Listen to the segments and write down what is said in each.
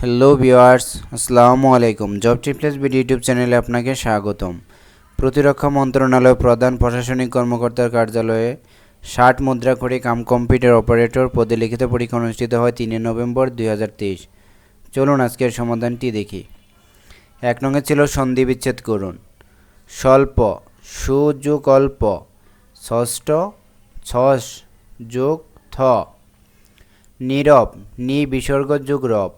Hello viewers আসসালামু আলাইকুম। Job টিপলেস BD YouTube চ্যানেলে আপনাকে স্বাগতম। প্রতিরক্ষা মন্ত্রণালয় প্রধান প্রশাসনিক কর্মকর্তার কার্যালয়ে ষাট মুদ্রা করে কাম কম্পিউটার অপারেটর পদে লিখিত পরীক্ষা অনুষ্ঠিত হয় তিনে নভেম্বর দুই হাজার তেইশ। চলুন আজকের সমাধানটি দেখি। এক নঙ্গে ছিল সন্ধি বিচ্ছেদ করুন। স্বল্প সুযোগ অল্প ষষ্ঠ, ছস, যোগ, থ। নীরব নি বিসর্গ যুগ রব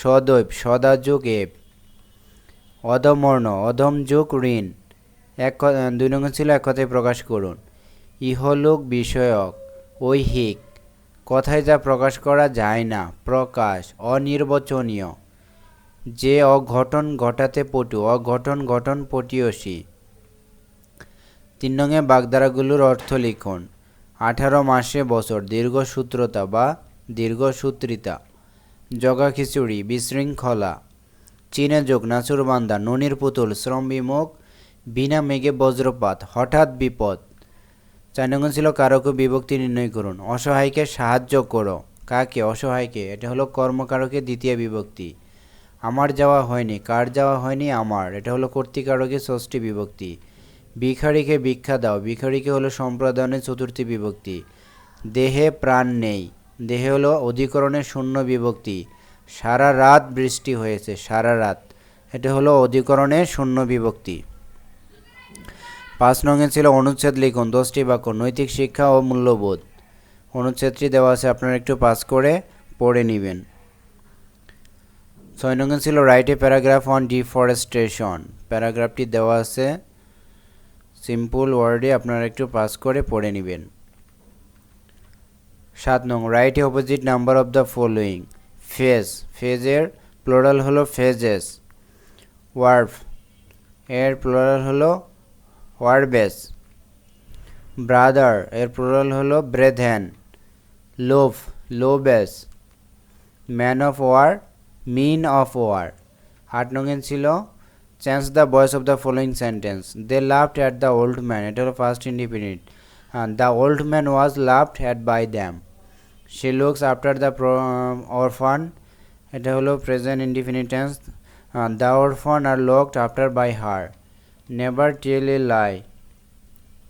সদৈব সদা যুগ এব অধমর্ণ অধম যোগ ঋণ এক দুই নম্বর ছিল এক কথায় প্রকাশ করুন। ইহলোক বিষয়ক, ঐহিক। কথায় যা প্রকাশ করা যায় না, প্রকাশ, অনির্বচনীয়। যে অঘটন ঘটাতে পটু, অঘটন ঘটন পটীয়সী। তিন নঙে বাগধারাগুলোর অর্থ লিখুন। আঠারো মাসে বছর, দীর্ঘসূত্রতা বা দীর্ঘসূত্রিতা। জগা খিচুড়ি, বিশৃঙ্খলা, চীনে যোগ, নাচুর বান্দা, ননির পুতুল শ্রম বিমুখ বিনা মেঘে বজ্রপাত, হঠাৎ বিপদ। নম্বর ছিল কারক বিভক্তি নির্ণয় করুন, অসহায়কে সাহায্য করো। কাকে? অসহায়কে। এটা হলো কর্মকারকে দ্বিতীয় বিভক্তি। আমার যাওয়া হয়নি, কার যাওয়া হয়নি? আমার। এটা হলো কর্তৃকারকে ষষ্ঠী বিভক্তি। ভিখারিকে ভিক্ষা দাও, ভিখারিকে হলো সম্প্রদানের চতুর্থী বিভক্তি। দেহে প্রাণ নেই। দেহে হলো অধিকরণের শূন্য বিভক্তি। সারা রাত বৃষ্টি হয়েছে, সারা রাত। এটা হলো অধিকরণের শূন্য বিভক্তি। পাঁচ নঙে ছিল অনুচ্ছেদ লিখুন, দশটি বাক্য, নৈতিক শিক্ষা ও মূল্যবোধ। অনুচ্ছেদটি দেওয়া আছে, আপনারা একটু পাস করে পড়ে নেবেন। ছয় নঙে ছিল রাইটে প্যারাগ্রাফ অন ডিফরেস্টেশন প্যারাগ্রাফটি দেওয়া আছে সিম্পল ওয়ার্ডে আপনারা একটু পাস করে পড়ে নেবেন। সাত নং right opposite number of the following phase ফেজের প্লোরাল হলো ফেজেস ওয়ার্ফ এর প্লোরাল হলো ওয়ারবেস ব্রাদার এর প্লোরাল হলো brethren loaf loaves man of war men of war আট নঙ্গেন ছিল change the voice of the following sentence they laughed at the old man এটা হলো first independent the old man was laughed at by them she looks after the orphan এটা হলো present indefinite tense the orphan are looked after by her never tell a lie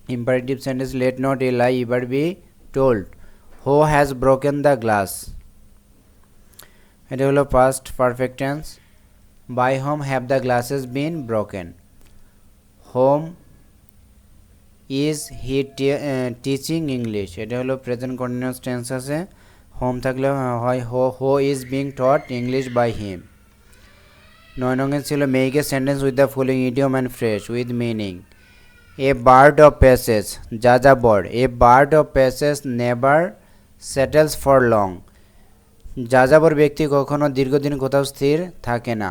imperative sentence let not a lie ever be told who has broken the glass এটা হলো past perfect tense by whom have the glasses been broken whom he te- uh, teaching এটা হলো present continuous tense আছে। Home থাকলে হয় who who is being taught English by him নয় নঙ্গে ছিল make a sentence with the following idiom and phrase with meaning a bird of passage যাযাবর a bird of passage never settles for long যাযাবর ব্যক্তি কখনো দীর্ঘদিন কোথাও স্থির থাকে না।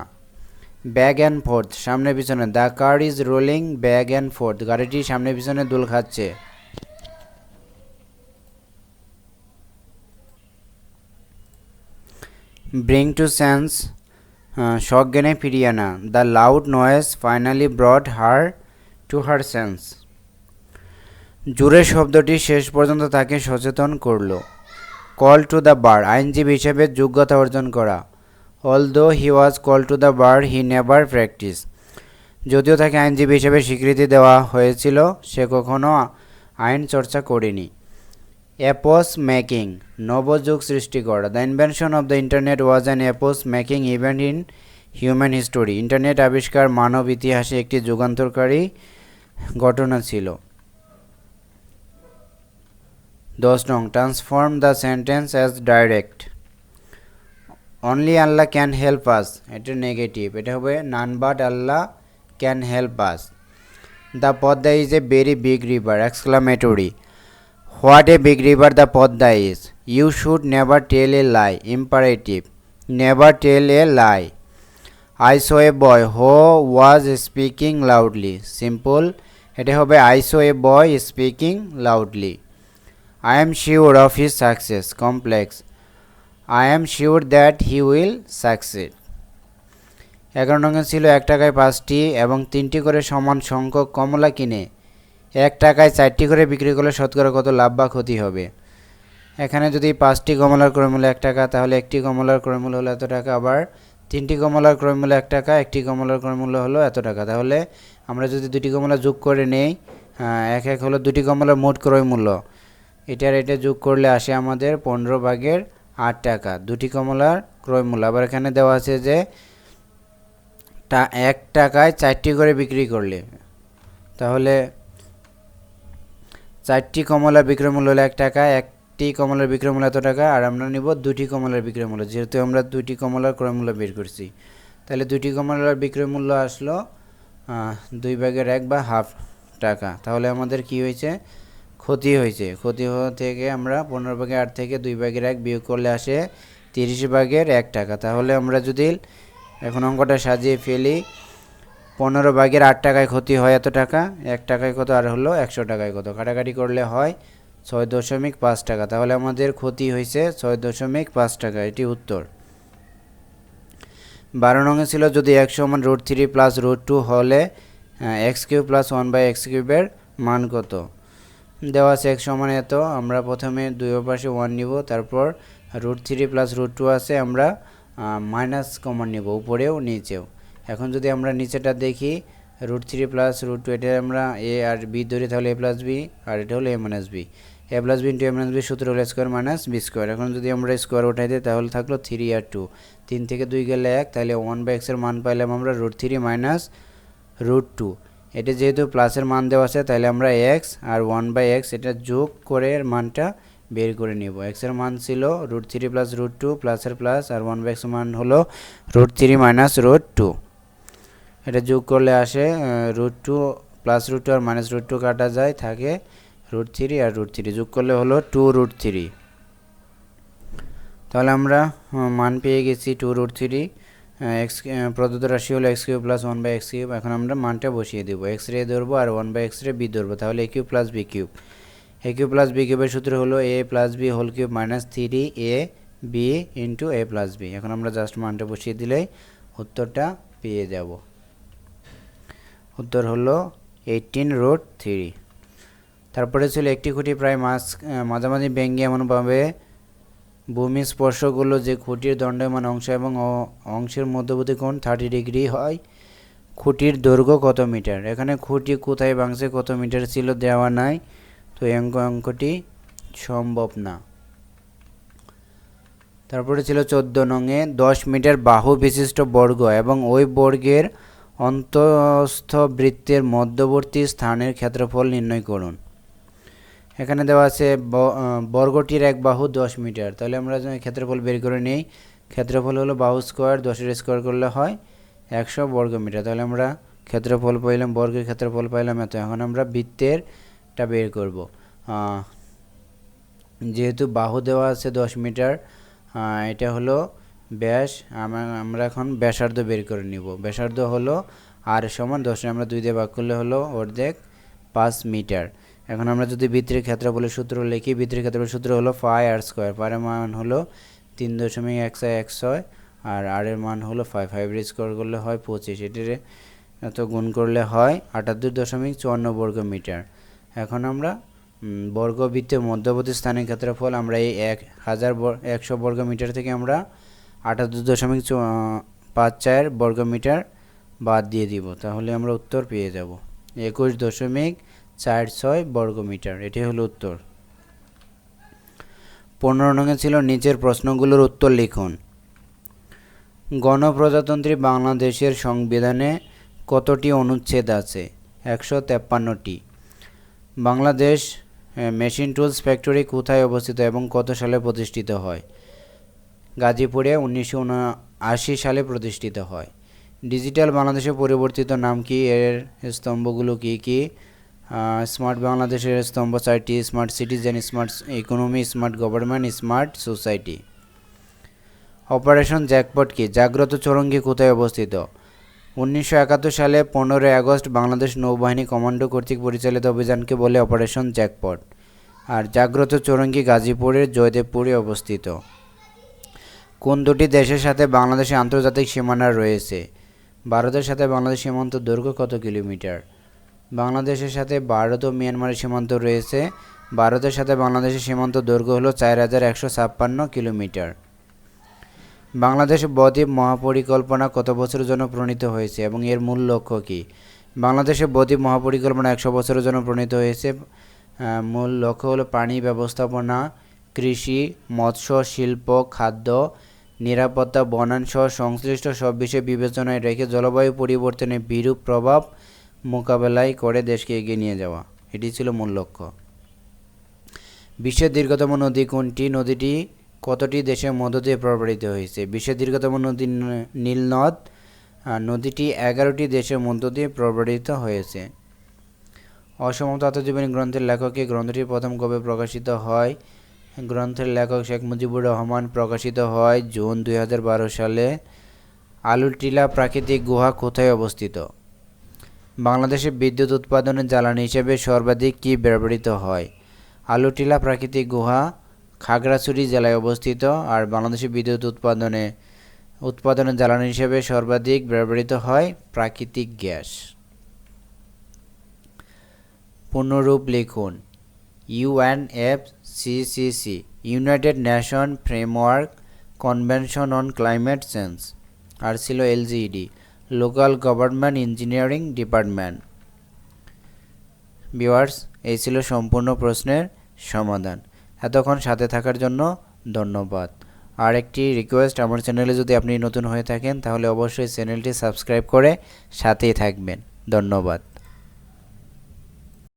ব্যাগ অ্যান্ড ফোর্থ, সামনে পিছনে। The car is rolling back and forth, গাড়িটি সামনে পিছনে দুল খাচ্ছে। ব্রিং টু সেন্স সজ্ঞানে ফিরিয়ে আনা। The loud noise finally brought her to her sense. জুড়ে শব্দটি শেষ পর্যন্ত তাকে সচেতন করল। কল টু দ্য বার, আইনজীবী হিসেবে যোগ্যতা অর্জন করা। Although he was call to the bar he never practice যদিও তাকে আইনজীবী হিসেবে স্বীকৃতি দেওয়া হয়েছিল, সে কখনো আইন চর্চা করেনি। অ্যাপোস মেকিং নবযুগ সৃষ্টি করা। The invention of the internet was an epoch making event in human history internet আবিষ্কার মানব ইতিহাসে একটি যুগান্তরকারী ঘটনা ছিল। দশ নং transform the sentence as direct only Allah can help us এটা নেগেটিভ এটা হবে none but Allah can help us the Padma is a very big river exclamatory what a big river the Padma is you should never tell a lie imperative never tell a lie I saw a boy who was speaking loudly simple এটা হবে I saw a boy speaking loudly I am sure of his success complex I am sure that he will succeed এগারো নঙ্গে ছিল এক টাকায় পাঁচটি এবং তিনটি করে সমান সংখ্যক কমলা কিনে। এক টাকায় চারটি করে বিক্রি করলে শতকরা কত লাভ বা ক্ষতি হবে? এখানে যদি পাঁচটি কমলার ক্রয়মূল্য এক টাকা, তাহলে একটি কমলার ক্রয়মূল্য হলো এত টাকা। আবার তিনটি কমলার ক্রয়মূল্য এক টাকা, একটি কমলার ক্রয়মূল্য হলো এত টাকা। তাহলে আমরা যদি দুটি কমলা যোগ করে নেই এক এক হলো দুটি কমলার মোট ক্রয় মূল্য এটার এটা যোগ করলে আসে আমাদের পনেরো ভাগের আট টাকা। দুটি কমলার ক্রয় মূল্য। আবার এখানে দেওয়া আছে যে, টা এক টাকায় চারটি করে বিক্রি করলে। তাহলে চারটি কমলার বিক্রয় মূল্য হলো এক টাকা, একটি কমলার বিক্রয় মূল্য এত টাকা, আর আমরা নিব দুটি কমলার বিক্রয় মূল্য। যেহেতু আমরা দুটি কমলার ক্রয় মূল্য বের করছি। তাহলে দুটি কমলার বিক্রয় মূল্য আসলো দুই ভাগের এক বা হাফ টাকা। তাহলে আমাদের কি হয়েছে? ক্ষতি হয়েছে। ক্ষতি হওয়া থেকে আমরা পনেরো ভাগের আট থেকে দুই ভাগের এক বিয়োগ করলে আসে তিরিশ ভাগের এক টাকা। তাহলে আমরা যদি এখন অঙ্কটা সাজিয়ে ফেলি, পনেরো ভাগের আট টাকায় ক্ষতি হয় এত টাকা, এক টাকায় কত আর হলো একশো টাকায় কত? কাটাকাটি করলে হয় ছয় দশমিক পাঁচ টাকা। তাহলে আমাদের ক্ষতি হয়েছে ছয় দশমিক পাঁচ টাকা, এটি উত্তর। বারো নঙে ছিল যদি এক সমান root three plus root two হলে x cube plus one by x কিউবের মান কত? দেওয়া আছে এক সমান এত। আমরা প্রথমে দুই পাশে ওয়ান নিব, তারপর root three plus root two আছে, আমরা মাইনাস কমন নিব, উপরেও নিচেও। এখন যদি আমরা নিচেটা দেখি root three plus root two এটা আমরা এ আর বি ধরি, তাহলে এ প্লাস বি আর এটা হলো a minus b a plus b into a minus b সূত্র হলো স্কোয়ার মাইনাস বি স্কোয়ার এখন যদি আমরা স্কোয়ার উঠাই দিই, তাহলে থাকল থ্রি আর টু তিন থেকে দুই গেলে এক, তাহলে ওয়ান বাই এক্সের মান পাইলাম আমরা root three minus root two এটা যেহেতু প্লাসের মান দেওয়া আছে, তাহলে আমরা এক্স আর ওয়ান বাই এক্স এটা যোগ করে মানটা বের করে নিব। এক্সের মান ছিল root three plus root two প্লাসের প্লাস আর ওয়ান বাই এক্স মান হলো root three minus root two এটা যোগ করলে আসে root two plus root two আর মাইনাস রুট টু কাটা যায়, থাকে রুট থ্রি আর রুট থ্রি যোগ করলে হলো টু রুট থ্রি তাহলে আমরা মান পেয়ে গেছি টু রুট থ্রি এক্স প্রদত্ত রাশি হলো x cube plus one by x cube এখন আমরা মানটা বসিয়ে দেবো। এক্স রে ধরবো আর ওয়ান বাই এক্স রে বি ধরবো। তাহলে a cube plus b cube a cube plus b কিউবের সূত্র হলো a plus b whole cube minus three a b into a plus b এখন আমরা জাস্ট মানটা বসিয়ে দিলেই উত্তরটা পেয়ে যাব। উত্তর হলো এইটিন রুট থ্রি তারপরে ছিল একটি খুঁটি প্রায় আহ, মাঝামাঝি ব্যঙ্গে এমনভাবে ভূমি স্পর্শগুলো যে খুঁটির দণ্ডমান অংশ এবং অংশের মধ্যবর্তী কোণ থার্টি ডিগ্রি হয়, খুঁটির দৈর্ঘ্য কত মিটার? এখানে খুঁটি কোথায় ভাঙছে, কত মিটার ছিল দেওয়া নাই, তো এই অঙ্ক অঙ্কটি সম্ভব না। তারপরে ছিল চোদ্দ নঙে দশ মিটার বাহু বিশিষ্ট বর্গ এবং ওই বর্গের অন্তঃস্থ বৃত্তের মধ্যবর্তী স্থানের ক্ষেত্রফল নির্ণয় করুন। এখানে দেওয়া আছে বর্গটির এক বাহু দশ মিটার। তাহলে আমরা ক্ষেত্রফল বের করে নিই, ক্ষেত্রফল হলো বাহু স্কোয়ার, দশের স্কোয়ার করলে হয় একশো বর্গ মিটার। তাহলে আমরা ক্ষেত্রফল পাইলাম, বর্গের ক্ষেত্রফল পাইলাম এত। এখন আমরা বৃত্তেরটা বের করব। যেহেতু বাহু দেওয়া আছে দশ মিটার এটা হলো ব্যাস আমরা আমরা এখন ব্যাসার্ধ বের করে নিব। ব্যাসার্ধ হলো আর সমান দশে, আমরা দুই দিয়ে ভাগ করলে হলো অর্ধেক পাঁচ মিটার। এখন আমরা যদি বৃত্তের ক্ষেত্রফলের সূত্র লিখি বৃত্তের ক্ষেত্রফলের সূত্র হলো ফাই আর স্কোয়ার পারের মান হলো তিন দশমিক এক ছয় এক ছয়, আর আর এর মান হলো ফাইভ ফাইভ স্কোয়ার করলে হয় পঁচিশ। এটির এত গুণ করলে হয় আটাত্তর দশমিক চুয়ান্ন বর্গ মিটার। এখন আমরা বর্গবৃত্তের মধ্যবর্তী স্থানের ক্ষেত্রফল আমরা এই এক হাজার একশো বর্গ মিটার থেকে আমরা আটাত্তর দশমিক পাঁচ চার বর্গ মিটার বাদ দিয়ে দিব। তাহলে আমরা উত্তর পেয়ে যাব। একুশ দশমিক চার ছয় বর্গ মিটার এটি হলো উত্তর। পনেরো নঙে ছিল নিচের প্রশ্নগুলোর উত্তর লিখুন। গণপ্রজাতন্ত্রী বাংলাদেশের সংবিধানে কতটি অনুচ্ছেদ আছে? একশো তেপ্পান্নটি। বাংলাদেশ মেশিন টুলস ফ্যাক্টরি কোথায় অবস্থিত এবং কত সালে প্রতিষ্ঠিত হয়? গাজীপুরে উনিশশো উনআশি সালে প্রতিষ্ঠিত হয়। ডিজিটাল বাংলাদেশের পরিবর্তিত নাম কি? এর স্তম্ভগুলো কি কি? স্মার্ট বাংলাদেশের স্তম্ভ চারটি smart citizen smart economy smart government smart society operation jackpot কি? জাগ্রত চৌরঙ্গি কোথায় অবস্থিত? উনিশশো একাত্তর সালে পনেরোই আগস্ট বাংলাদেশ নৌবাহিনী কমান্ডো কর্তৃক পরিচালিত অভিযানকে বলে অপারেশন জ্যাকপট আর জাগ্রত চৌরঙ্গি গাজীপুরের জয়দেবপুরে অবস্থিত। কোন দুটি দেশের সাথে বাংলাদেশের আন্তর্জাতিক সীমানা রয়েছে? ভারতের সাথে বাংলাদেশ সীমান্ত দৈর্ঘ্য কত কিলোমিটার? বাংলাদেশের সাথে ভারত ও মিয়ানমারের সীমান্ত রয়েছে। ভারতের সাথে বাংলাদেশের সীমান্ত দৈর্ঘ্য হলো চার হাজার একশো ছাপ্পান্ন কিলোমিটার। বাংলাদেশ বদ্বীপ মহাপরিকল্পনা কত বছরের জন্য প্রণীত হয়েছে এবং এর মূল লক্ষ্য কী? বাংলাদেশে বদ্বীপ মহাপরিকল্পনা একশো বছরের জন্য প্রণীত হয়েছে। মূল লক্ষ্য হলো পানি ব্যবস্থাপনা, কৃষি, মৎস্য, শিল্প, খাদ্য, নিরাপত্তা সহ সংশ্লিষ্ট সব বিষয় বিবেচনায় রেখে জলবায়ু পরিবর্তনের বিরূপ প্রভাব মোকাবেলায় করে দেশকে এগিয়ে নিয়ে যাওয়া। এটি ছিল মূল লক্ষ্য। বিশ্বের দীর্ঘতম নদী কোনটি? নদীটি কতটি দেশের মধ্য দিয়ে প্রবাহিত হয়েছে? বিশ্বের দীর্ঘতম নদী নীলনদ নদীটি এগারোটি দেশের মধ্য দিয়ে প্রবাহিত হয়েছে। অসমাপ্ত আত্মজীবনী গ্রন্থের লেখকে গ্রন্থটি প্রথম কবে প্রকাশিত হয়। গ্রন্থের লেখক শেখ মুজিবুর রহমান প্রকাশিত হয় জুন দু হাজার বারো সালে। আলুটিলা প্রাকৃতিক গুহা কোথায় অবস্থিত? বাংলাদেশে বিদ্যুৎ উৎপাদনের জ্বালানি হিসেবে সর্বাধিক কী ব্যবহৃত হয়? আলুটিলা প্রাকৃতিক গুহা, খাগড়াছড়ি জেলায় অবস্থিত, আর বাংলাদেশে বিদ্যুৎ উৎপাদনে উৎপাদনের জ্বালানি হিসেবে সর্বাধিক ব্যবহৃত হয় প্রাকৃতিক গ্যাস। পূর্ণরূপ লিখুন। UNFCCC united nation framework convention on climate change, আর ছিল LGED local government engineering department. Viewers এই ছিল সম্পূর্ণ প্রশ্নের সমাধান। এতক্ষণ সাথে থাকার জন্য ধন্যবাদ। আর একটি রিকোয়েস্ট আমার চ্যানেলে যদি আপনি নতুন হয়ে থাকেন, তাহলে অবশ্যই চ্যানেলটি সাবস্ক্রাইব করে সাথেই থাকবেন। ধন্যবাদ।